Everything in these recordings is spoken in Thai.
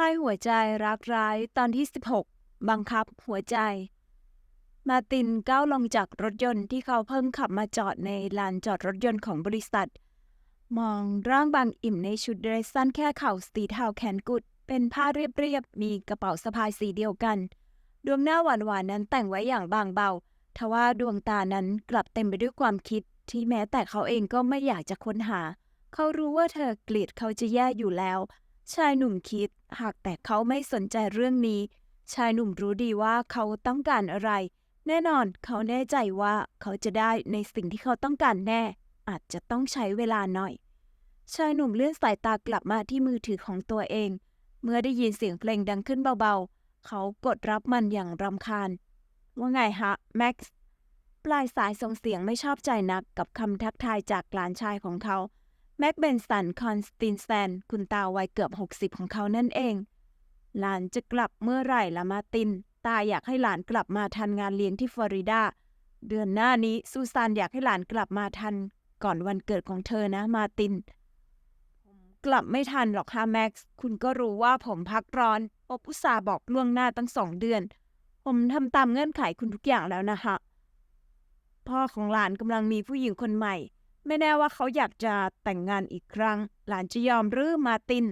พ่ายหัวใจรักร้ายตอนที่ 16 บังคับหัวใจ มาตินก้าวลงจากรถยนต์ที่เขาเพิ่งขับมาจอดในลานจอดรถยนต์ของบริษัท มองร่างบางอิ่มในชุดเดรสสั้นแค่เข่าสีเทาแขนกุด เป็นผ้าเรียบๆ มีกระเป๋าสะพายสีเดียวกัน ดวงหน้าหวานๆนั้นแต่งไว้อย่างบางเบาทว่าดวงตานั้นกลับเต็มไปด้วยความคิด ที่แม้แต่เขาเองก็ไม่อยากจะค้นหา เขารู้ว่าเธอเกลียดเขาจะแย่อยู่แล้ว ชายหนุ่มคิด หากแต่เขาไม่สนใจเรื่องนี้ ชายหนุ่มรู้ดีว่าเขาต้องการอะไร แน่นอนเขาแน่ใจว่าเขาจะได้ในสิ่งที่เขาต้องการแน่ อาจจะต้องใช้เวลาหน่อย ชายหนุ่มเลื่อนสายตากลับมาที่มือถือของตัวเอง เมื่อได้ยินเสียงเพลงดังขึ้นเบาๆ เขากดรับมันอย่างรำคาญ ว่าไงฮะแม็กซ์ปลายสายส่งเสียงไม่ชอบใจนักกับคำทักทายจากหลานชายของเขา แม็กเบนสันคอนสตินแซนคุณตาวัยเกือบ 60 ของเขานั่นเอง หลานจะกลับเมื่อไหร่ละมาติน ตาอยากให้หลานกลับมาทันงานเลี้ยงที่ฟลอริดา เดือนหน้านี้ซูซานอยากให้หลานกลับมาทัน ก่อนวันเกิดของเธอนะมาติน ผมกลับไม่ทันหรอกค่ะแม็กซ์ คุณก็รู้ว่าผมพักร้อนอบอุตส่าบอกล่วงหน้าตั้งสองเดือน ผมทำตามเงื่อนไขคุณทุกอย่างแล้วนะฮะพ่อของหลานกำลังมีผู้หญิงคนใหม่ ไม่แน่ว่าเขาอยากจะแต่งงานอีกครั้ง หลานจะยอมหรือมาติน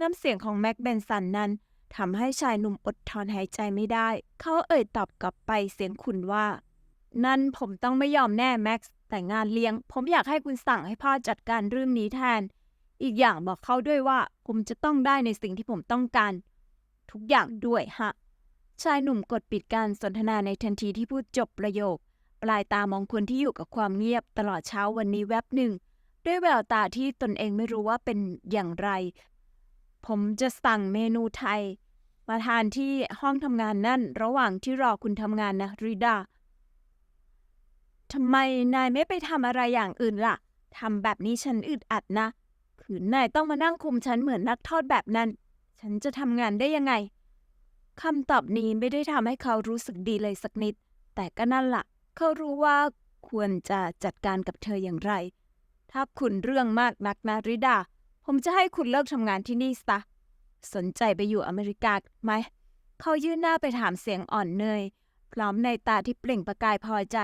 น้ำเสียงของแม็กเบนสันนั้นทำให้ชายหนุ่มอดถอนหายใจไม่ได้ เขาเอ่ยตอบกลับไปเสียงขุนว่า นั่นผมต้องไม่ยอมแน่แม็กซ์แต่งงานเลี้ยง ผมอยากให้คุณสั่งให้พ่อจัดการเรื่องนี้แทน อีกอย่างบอกเขาด้วยว่า ผมจะต้องได้ในสิ่งที่ผมต้องการ ทุกอย่างด้วยฮะ ชายหนุ่มกดปิดการสนทนาในทันทีที่พูดจบประโยค ปลายตามองคนที่อยู่กับความเงียบตลอดเช้าวันนี้แวบหนึ่ง ด้วยแววตาที่ตนเองไม่รู้ว่าเป็นอย่างไร ผมจะสั่งเมนูไทย มาทานที่ห้องทำงานนั่น ระหว่างที่รอคุณทำงานนะริดาทำไมนายไม่ไปทำอะไรอย่างอื่นล่ะทำแบบนี้ฉันอึดอัดนะขืนนายต้องมานั่งคุมฉันเหมือนนักโทษแบบนั้น ฉันจะทำงานได้ยังไงคำตอบนี้ไม่ได้ทำให้เขารู้สึกดีเลยสักนิด แต่ก็นั่นล่ะ เขารู้ว่าควรจะจัดการกับเธออย่างไร ถ้าคุณเรื่องมากนักนะริดา ผมจะให้คุณเลิกทำงานที่นี่ซะ สนใจไปอยู่อเมริกาไหม เขายื่นหน้าไปถามเสียงอ่อนเนย พร้อมในตาที่เปล่งประกายพอใจ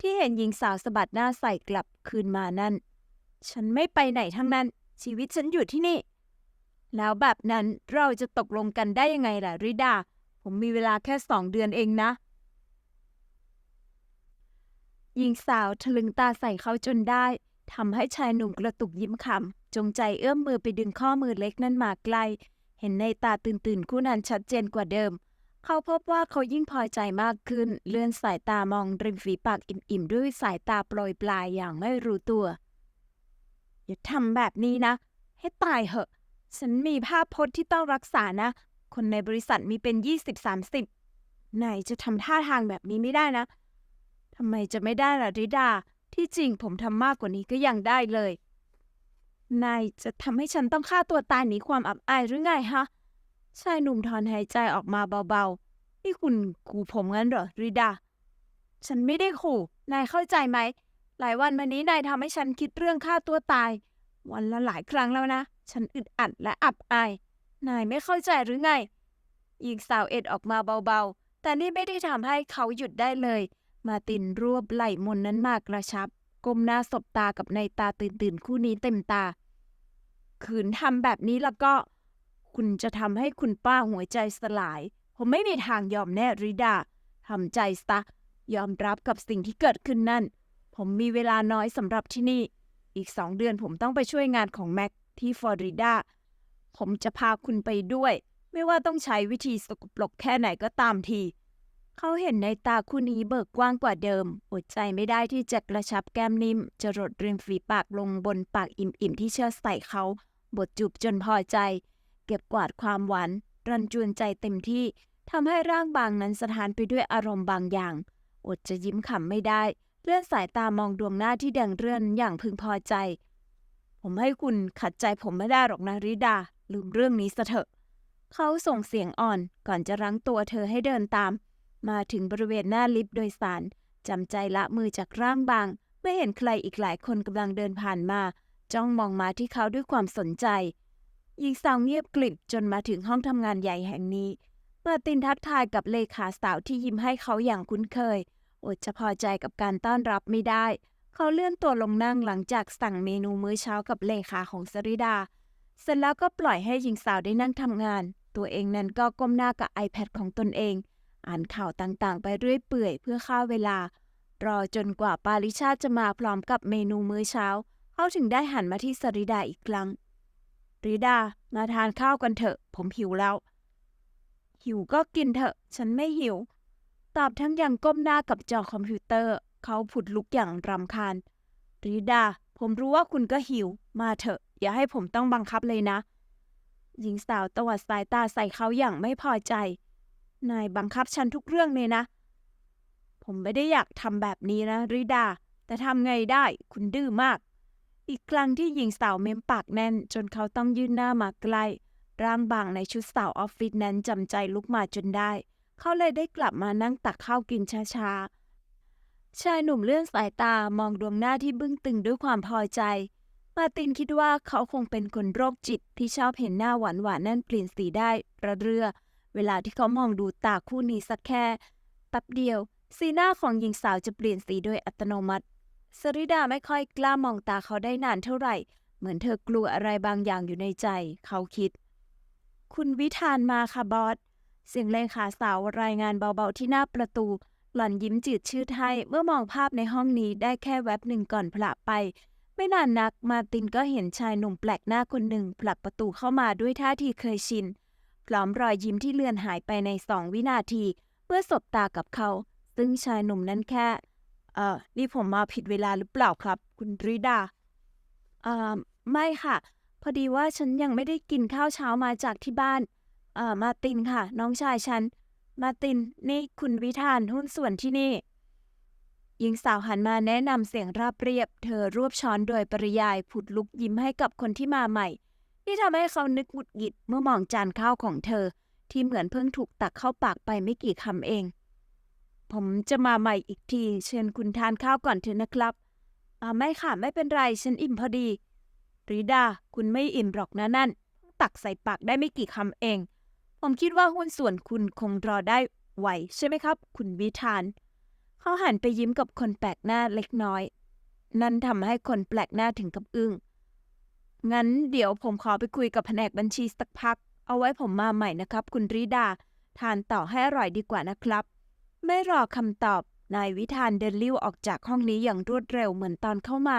ที่เห็นหญิงสาวสะบัดหน้าใส่กลับคืนมานั่น ฉันไม่ไปไหนทั้งนั้น ชีวิตฉันอยู่ที่นี่ แล้วแบบนั้นเราจะตกลงกันได้ยังไงล่ะริดา ผมมีเวลาแค่สองเดือนเองนะ หญิงสาวทะลึงตาใส่เขาจนได้ทำให้ชายหนุ่มกระตุกยิ้มขำจงใจเอื้อมมือไปดึงข้อมือเล็กนั้นมาใกล้เห็นในตาตื่นๆคู่นั้นชัดเจนกว่าเดิม เขาพบว่าเขายิ่งพอใจมากขึ้น เลื่อนสายตามองริมฝีปากอิ่มๆ ด้วยสายตาโปรยปลายอย่างไม่รู้ตัว อย่าทำแบบนี้นะ ให้ตายเหอะ ฉันมีภาพพจน์ที่ต้องรักษานะ คนในบริษัทมีเป็นยี่สิบสามสิบนายจะทำท่าทางแบบนี้ไม่ได้นะ ทำไมจะไม่ได้ล่ะริดา ที่จริงผมทำมากกว่านี้ก็ยังได้เลย นายจะทำให้ฉันต้องฆ่าตัวตายหนีความอับอายหรือไงฮะ ชายหนุ่มถอนหายใจออกมาเบาๆ นี่คุณขู่ผมงั้นเหรอริดา ฉันไม่ได้ขู่ นายเข้าใจไหม หลายวันมานี้นายทำให้ฉันคิดเรื่องฆ่าตัวตาย วันละหลายครั้งแล้วนะ ฉันอึดอัดและอับอาย นายไม่เข้าใจหรือไงหญิงสาวเอ็ดออกมาเบาๆ แต่นี่ไม่ได้ทำให้เขาหยุดได้เลย มาตินรวบไหล่มนนั้นมากกระชับ ก้มหน้าสบตากับในตาตื่นๆคู่นี้เต็มตา ขืนทำแบบนี้แล้วก็ คุณจะทำให้คุณป้าหัวใจสลาย ผมไม่มีทางยอมแน่ริดาทำใจซะยอมรับกับสิ่งที่เกิดขึ้นนั่น ผมมีเวลาน้อยสำหรับที่นี่ อีกสองเดือนผมต้องไปช่วยงานของแม็กที่ฟลอริดา ผมจะพาคุณไปด้วย ไม่ว่าต้องใช้วิธีสกปรกแค่ไหนก็ตามที เขาเห็นในตาคู่นี้เบิกกว้างกว่าเดิม อดใจไม่ได้ที่จะกระชับแก้มนิ่ม จะรดริมฝีปากลงบนปากอิ่มๆที่เชิดใส่เขา บทจูบจนพอใจ เก็บกวาดความหวานรันจวนใจเต็มที่ทำให้ร่างบางนั้นสถานไปด้วยอารมณ์บางอย่าง อดจะยิ้มขำไม่ได้ เลื่อนสายตามองดวงหน้าที่แดงเรื่อนอย่างพึงพอใจ ผมให้คุณขัดใจผมไม่ได้หรอกนะริดา ลืมเรื่องนี้ซะเถอะ เขาส่งเสียงอ่อนก่อนจะรั้งตัวเธอให้เดินตาม มาถึงบริเวณหน้าลิฟต์โดยสารจำใจละมือจากร่างบาง เมื่อเห็นใครอีกหลายคนกำลังเดินผ่านมา จ้องมองมาที่เขาด้วยความสนใจหญิงสาวเงียบกลิบจนมาถึงห้องทำงานใหญ่แห่งนี้มาตินทักทายกับเลขาสาวที่ยิ้มให้เขาอย่างคุ้นเคย อดจะพอใจกับการต้อนรับไม่ได้ เขาเลื่อนตัวลงนั่งหลังจากสั่งเมนูมื้อเช้ากับเลขาของสริดา เสร็จแล้วก็ปล่อยให้หญิงสาวได้นั่งทำงาน ตัวเองนั้นก็ก้มหน้ากับ iPad ของตนเอง อ่านข่าวต่างๆ ไปเรื่อยเปื่อยเพื่อฆ่าเวลา รอจนกว่าปาริชาติจะมาพร้อมกับเมนูมื้อเช้า เขาถึงได้หันมาที่สริดาอีกครั้งริดา มาทานข้าวกันเถอะ ผมหิวแล้ว หิวก็กินเถอะ ฉันไม่หิว ตอบทั้งยังก้มหน้ากับจอคอมพิวเตอร์ เขาผุดลุกอย่างรำคาญริดา ผมรู้ว่าคุณก็หิว มาเถอะ อย่าให้ผมต้องบังคับเลยนะ หญิงสาวตวัดสายตาใส่เขาอย่างไม่พอใจ นายบังคับฉันทุกเรื่องเลยนะ ผมไม่ได้อยากทำแบบนี้นะ ริดา แต่ทำไงได้คุณดื้อมาก อีกครั้งที่หญิงสาวเม้มปากแน่น จนเขาต้องยื่นหน้ามาใกล้ ร่างบางในชุดสาวออฟฟิศนั้นจำใจลุกมาจนได้ เขาเลยได้กลับมานั่งตักข้าวกินช้าๆ ชายหนุ่มเลื่อนสายตามองดวงหน้าที่บึ้งตึงด้วยความพอใจ มาตินคิดว่าเขาคงเป็นคนโรคจิตที่ชอบเห็นหน้าหวานๆนั่นเปลี่ยนสีได้ระเรื่อ เวลาที่เขามองดูตาคู่นี้สักแค่แป๊บเดียว สีหน้าของหญิงสาวจะเปลี่ยนสีโดยอัตโนมัติสริดาไม่ค่อยกล้ามองตาเขาได้นานเท่าไหร่ เหมือนเธอกลัวอะไรบางอย่างอยู่ในใจ เขาคิด คุณวิธานมาค่ะบอส เสียงเลขาสาวรายงานเบาๆที่หน้าประตู หล่อนยิ้มจืดชืดให้เมื่อมองภาพในห้องนี้ได้แค่แวบหนึ่งก่อนผละไป ไม่นานนักมาตินก็เห็นชายหนุ่มแปลกหน้าคนหนึ่งผลักประตูเข้ามาด้วยท่าทีเคยชิน พร้อมรอยยิ้มที่เลือนหายไปในสองวินาที เพื่อสบตากับเขา ซึ่งชายหนุ่มนั้นแค่ เอ่อ นี่ผมมาผิดเวลาหรือเปล่าครับ คุณริดา เอ่อ ไม่ค่ะ พอดีว่าฉันยังไม่ได้กินข้าวเช้ามาจากที่บ้าน เอ่อ มาตินค่ะ น้องชายฉัน มาติน นี่คุณวิธานหุ้นส่วนที่นี่หญิงสาวหันมาแนะนำเสียงราบเรียบ เธอรวบช้อนโดยปริยายผุดลุกยิ้มให้กับคนที่มาใหม่ ที่ทำให้เขานึกหงุดหงิดเมื่อมองจานข้าวของเธอ ที่เหมือนเพิ่งถูกตักเข้าปากไปไม่กี่คำเอง ผมจะมาใหม่อีกที เชิญคุณทานข้าวก่อนเถอะนะครับอ่าไม่ค่ะ ไม่เป็นไร ฉันอิ่มพอดี ริดา คุณไม่อิ่มหรอกนะนั่น ตักใส่ปากได้ไม่กี่คำเอง ผมคิดว่าหุ้นส่วนคุณคงรอได้ไหวใช่ไหมครับ คุณวิธาน เขาหันไปยิ้มกับคนแปลกหน้าเล็กน้อย นั่นทำให้คนแปลกหน้าถึงกับอึ้ง งั้นเดี๋ยวผมขอไปคุยกับแผนกบัญชีสักพัก เอาไว้ผมมาใหม่นะครับ คุณริดา ทานต่อให้อร่อยดีกว่านะครับ ไม่รอคำตอบ นายวิธานเดินลิ้วออกจากห้องนี้อย่างรวดเร็วเหมือนตอนเข้ามา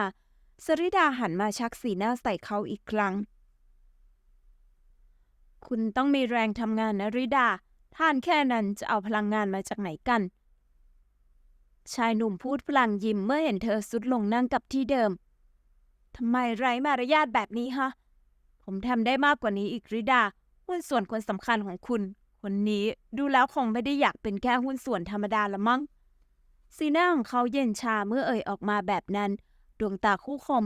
สริดาหันมาชักสีหน้าใส่เขาอีกครั้ง คุณต้องมีแรงทำงานนะริดา ท่านแค่นั้นจะเอาพลังงานมาจากไหนกัน ชายหนุ่มพูดพลางยิ้มเมื่อเห็นเธอสุดลงนั่งกับที่เดิม ทำไมไร้มารยาทแบบนี้ฮะ ผมทำได้มากกว่านี้อีกริดา หุ้นส่วนคนสำคัญของคุณ คนนี้ดูแล้วคงไม่ได้อยากเป็นแค่หุ้นส่วนธรรมดาละมั้ง สีหน้าของเขาเย็นชาเมื่อเอ่ยออกมาแบบนั้น ดวงตาคู่คม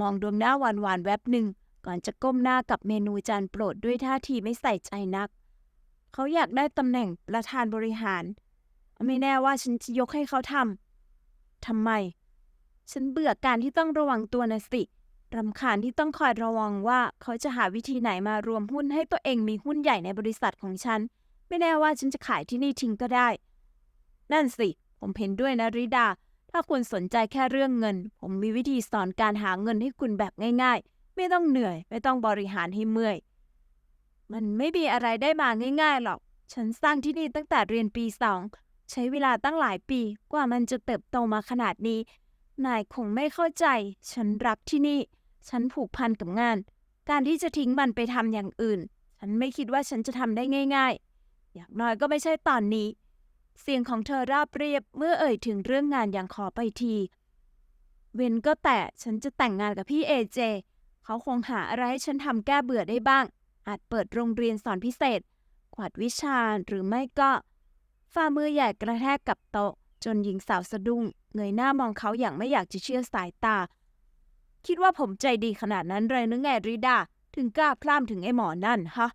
มองดวงหน้าหวานหวานๆแวบหนึ่ง ก่อนจะก้มหน้ากับเมนูจานโปรดด้วยท่าทีไม่ใส่ใจนัก เขาอยากได้ตำแหน่งประธานบริหาร ไม่แน่ว่าฉันจะยกให้เขาทำทำไม ฉันเบื่อการที่ต้องระวังตัวนะสิรำคาญที่ต้องคอยระวังว่าเขาจะหาวิธีไหนมารวมหุ้นให้ตัวเองมีหุ้นใหญ่ในบริษัทของฉัน ไม่แน่ว่าฉันจะขายที่นี่ทิ้งก็ได้ นั่นสิ ผมเห็นด้วยนะริดา ถ้าคุณสนใจแค่เรื่องเงิน ผมมีวิธีสอนการหาเงินให้คุณแบบง่าย ๆ ไม่ต้องเหนื่อย ไม่ต้องบริหารให้เมื่อย มันไม่มีอะไรได้มาง่าย ๆหรอก ฉันสร้างที่นี่ตั้งแต่เรียนปีสองใช้เวลาตั้งหลายปีกว่ามันจะเติบโตมาขนาดนี้ นายคงไม่เข้าใจ ฉันรักที่นี่ ฉันผูกพันกับงาน การที่จะทิ้งมันไปทำอย่างอื่น ฉันไม่คิดว่าฉันจะทำได้ง่าย ๆ อย่างน้อยก็ไม่ใช่ตอนนี้ เสียงของเธอราบเรียบเมื่อเอ่ยถึงเรื่องงานอย่างขอไปที เวนก็แต่ฉันจะแต่งงานกับพี่เอเจ เขาคงหาอะไรให้ฉันทำแก้เบื่อได้บ้าง อาจเปิดโรงเรียนสอนพิเศษกวาดวิชาหรือไม่ก็ ฝ่ามือใหญ่กระแทกกับโต๊ะ จนหญิงสาวสะดุ้งเงยหน้ามองเขาอย่างไม่อยากจะเชื่อสายตา คิดว่าผมใจดีขนาดนั้นเลยหรือไงริดา ถึงกล้าพล่ามถึงไอ้หมอนั่นฮะ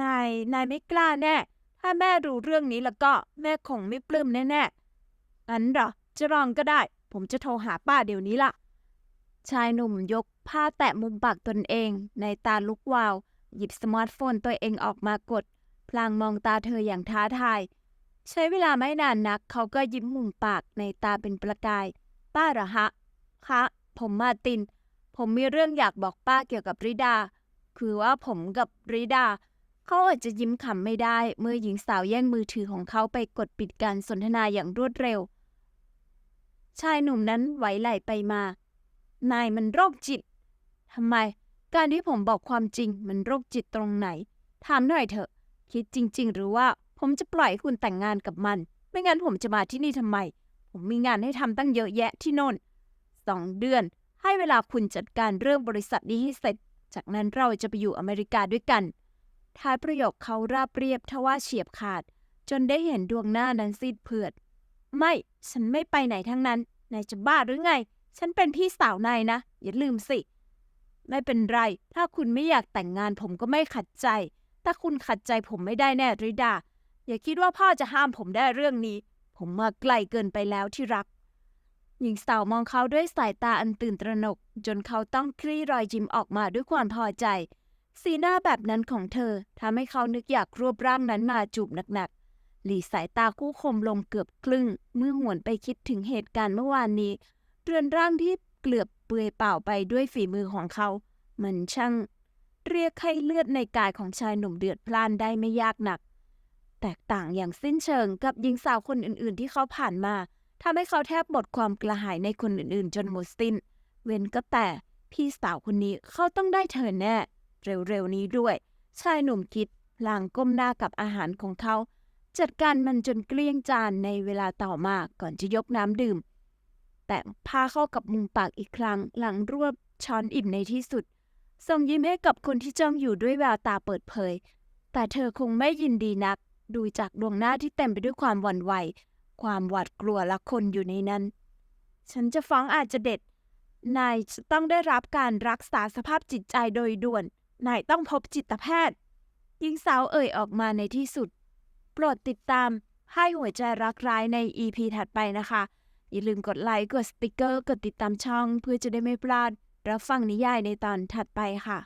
นาย นายไม่กล้าแน่ ถ้าแม่รู้เรื่องนี้แล้วก็แม่คงไม่ปลื้มแน่ๆงั้นเหรอ จะลองก็ได้ ผมจะโทรหาป้าเดี๋ยวนี้ล่ะ ชายหนุ่มยกผ้าแตะมุมปากตนเอง ในตาลุกวาว หยิบสมาร์ทโฟนตัวเองออกมากด พลางมองตาเธออย่างท้าทาย ใช้เวลาไม่นานนัก เขาก็ยิ้มมุมปากในตาเป็นประกาย ป้าเหรอฮะ คะ ผมมาติน ผมมีเรื่องอยากบอกป้าเกี่ยวกับริดา คือว่าผมกับริดา เขาอาจจะยิ้มขำไม่ได้ เมื่อหญิงสาวแย่งมือถือของเขาไปกดปิดการสนทนาอย่างรวดเร็ว ชายหนุ่มนั้นไหวไหลไปมา นายมันโรคจิตทำไม การที่ผมบอกความจริงมันโรคจิตตรงไหน ถามหน่อยเถอะ คิดจริง ๆ หรือว่า ผมจะปล่อยให้คุณแต่งงานกับมัน ไม่งั้นผมจะมาที่นี่ทำไม ผมมีงานให้ทำตั้งเยอะแยะที่โน่นสองเดือน ให้เวลาคุณจัดการเรื่องบริษัทนี้ให้เสร็จ จากนั้นเราจะไปอยู่อเมริกาด้วยกัน ท้ายประโยคเขาราบเรียบทว่าเฉียบขาด จนได้เห็นดวงหน้านั้นซีดเผือด ไม่ ฉันไม่ไปไหนทั้งนั้น นายจะบ้าหรือไง ฉันเป็นพี่สาวนายนะ อย่าลืมสิ ไม่เป็นไร ถ้าคุณไม่อยากแต่งงานผมก็ไม่ขัดใจถ้าคุณขัดใจผมไม่ได้แน่ริดา อย่าคิดว่าพ่อจะห้ามผมได้เรื่องนี้ ผมมาไกลเกินไปแล้วที่รัก หญิงสาวมองเขาด้วยสายตาอันตื่นตระหนก จนเขาต้องคลี่รอยยิ้มออกมาด้วยความพอใจ สีหน้าแบบนั้นของเธอทำให้เขานึกอยากรวบร่างนั้นมาจูบหนักๆ หลีสายตาคู่คมลงเกือบครึ่ง เมื่อหวนไปคิดถึงเหตุการณ์เมื่อวานนี้ เรือนร่างที่เกลือบเปื่อยเปล่าไปด้วยฝีมือของเขา มันช่างเรียกให้เลือดในกายของชายหนุ่มเดือดพล่านได้ไม่ยากหนัก แตกต่างอย่างสิ้นเชิงกับหญิงสาวคนอื่นๆ ที่เขาผ่านมาทำให้เขาแทบหมดความกระหายในคนอื่นๆ จนหมดสิ้น เว้นก็แต่พี่สาวคนนี้เขาต้องได้เธอแน่ เร็วๆนี้ด้วย ชายหนุ่มคิดลางก้มหน้ากับอาหารของเขา จัดการมันจนเกลี้ยงจานในเวลาต่อมาก่อนจะยกน้ำดื่ม แต่พาเข้ากับมุมปากอีกครั้งหลังรวบช้อนอิ่มในที่สุดส่งยิ้มให้กับคนที่จ้องอยู่ด้วยแววตาเปิดเผย แต่เธอคงไม่ยินดีนัก ดูจากดวงหน้าที่เต็มไปด้วยความหวั่นไหว ความหวาดกลัวและคนอยู่ในนั้น ฉันจะฟ้องอาจจะเด็ด นายจะต้องได้รับการรักษาสภาพจิตใจโดยด่วน นายต้องพบจิตแพทย์หญิงสาวเอ่ยออกมาในที่สุด โปรดติดตามให้หัวใจรักร้ายใน EP ถัดไปนะคะ อย่าลืมกดไลค์ กดสติกเกอร์ กดติดตามช่อง เพื่อจะได้ไม่พลาดรับฟังนิยายในตอนถัดไปค่ะ